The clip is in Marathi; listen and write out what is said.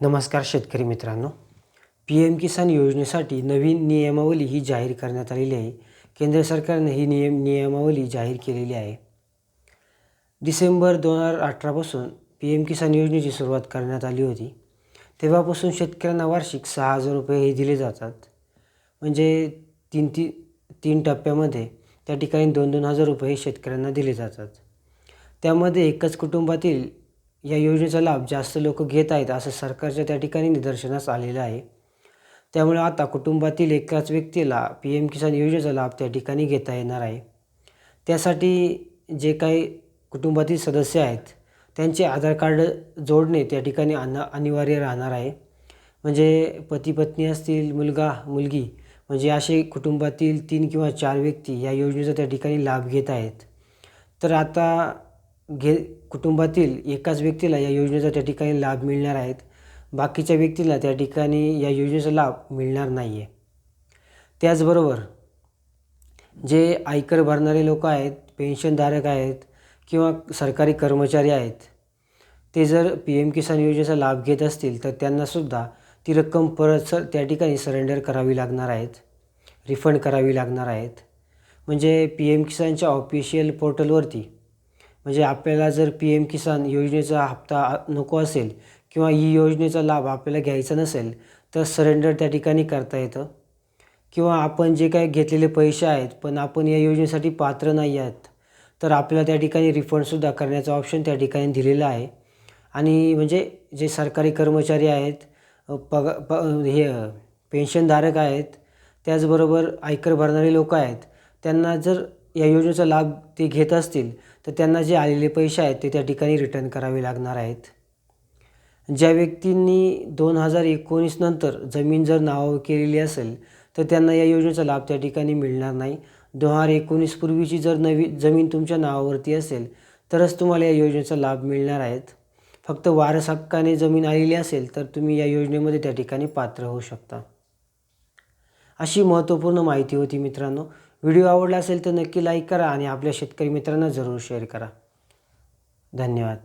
नमस्कार शेतकरी मित्रांनो. पी एम किसान योजनेसाठी नवीन नियमावली ही जाहीर करण्यात आलेली आहे. केंद्र सरकारने ही नियम नियमावली जाहीर केलेली आहे. डिसेंबर दोन हजार अठरापासून पी एम किसान योजनेची सुरुवात करण्यात आली होती. तेव्हापासून शेतकऱ्यांना वार्षिक सहा हजार रुपये हे दिले जातात. म्हणजे तीन ती तीन टप्प्यामध्ये त्या ठिकाणी दोन दोन हजार रुपये हे शेतकऱ्यांना दिले जातात. त्यामध्ये एकच कुटुंबातील या योजनेचा लाभ जास्त लोक घेत आहेत असं सरकारच्या त्या ठिकाणी निदर्शनास आलेलं आहे. त्यामुळे आता कुटुंबातील एकाच व्यक्तीला पी एम किसान योजनेचा लाभ त्या ठिकाणी घेता येणार आहे. त्यासाठी जे काही कुटुंबातील सदस्य आहेत त्यांचे आधार कार्ड जोडणे त्या ठिकाणी अन अनिवार्य राहणार आहे. म्हणजे पती पत्नी असतील मुलगा मुलगी म्हणजे असे कुटुंबातील तीन किंवा चार व्यक्ती या योजनेचा त्या ठिकाणी लाभ घेत आहेत. तर आता घे कुटुंबातील एकाच व्यक्तीला या योजनेचा त्या ठिकाणी लाभ मिळणार आहेत. बाकीच्या व्यक्तीला त्या ठिकाणी या योजनेचा लाभ मिळणार नाही आहे त्याचबरोबर जे आयकर भरणारे लोक आहेत पेन्शनधारक आहेत किंवा सरकारी कर्मचारी आहेत ते जर पी एम किसान योजनेचा लाभ घेत असतील तर त्यांनासुद्धा ती रक्कम परत सर त्या ठिकाणी सरेंडर करावी लागणार आहेत रिफंड करावी लागणार आहेत. म्हणजे पी एम किसानच्या ऑफिशियल पोर्टलवरती म्हणजे आपल्याला जर पी एम किसान योजनेचा हप्ता नको असेल किंवा ही योजनेचा लाभ आपल्याला घ्यायचा नसेल तर सरेंडर त्या ठिकाणी करता येतं. किंवा आपण जे काही घेतलेले पैसे आहेत पण आपण या योजनेसाठी पात्र नाही आहेत तर आपल्याला त्या ठिकाणी रिफंडसुद्धा करण्याचा ऑप्शन त्या ठिकाणी दिलेला आहे. आणि म्हणजे जे सरकारी कर्मचारी आहेत पग प हे पेन्शनधारक आहेत त्याचबरोबर आयकर भरणारे लोक आहेत त्यांना जर या योजनेचा लाभ ते घेत असतील तर त्यांना जे आलेले पैसे आहेत ते त्या ठिकाणी रिटर्न करावे लागणार आहेत. ज्या व्यक्तींनी दोन हजार एकोणीस नंतर जमीन जर नाव केलेली असेल तर त्यांना या योजनेचा लाभ त्या ठिकाणी मिळणार नाही. दोन हजार एकोणीसपूर्वीची जर नवी जमीन तुमच्या नावावरती असेल तरच तुम्हाला या योजनेचा लाभ मिळणार आहेत. फक्त वारस हक्काने जमीन आलेली असेल तर तुम्ही या योजनेमध्ये त्या ठिकाणी पात्र होऊ शकता. अशी महत्त्वपूर्ण माहिती होती मित्रांनो. व्हिडिओ आवडला असेल तर नक्की लाईक करा आणि आपल्या शेतकरी मित्रांना जरूर शेअर करा. धन्यवाद.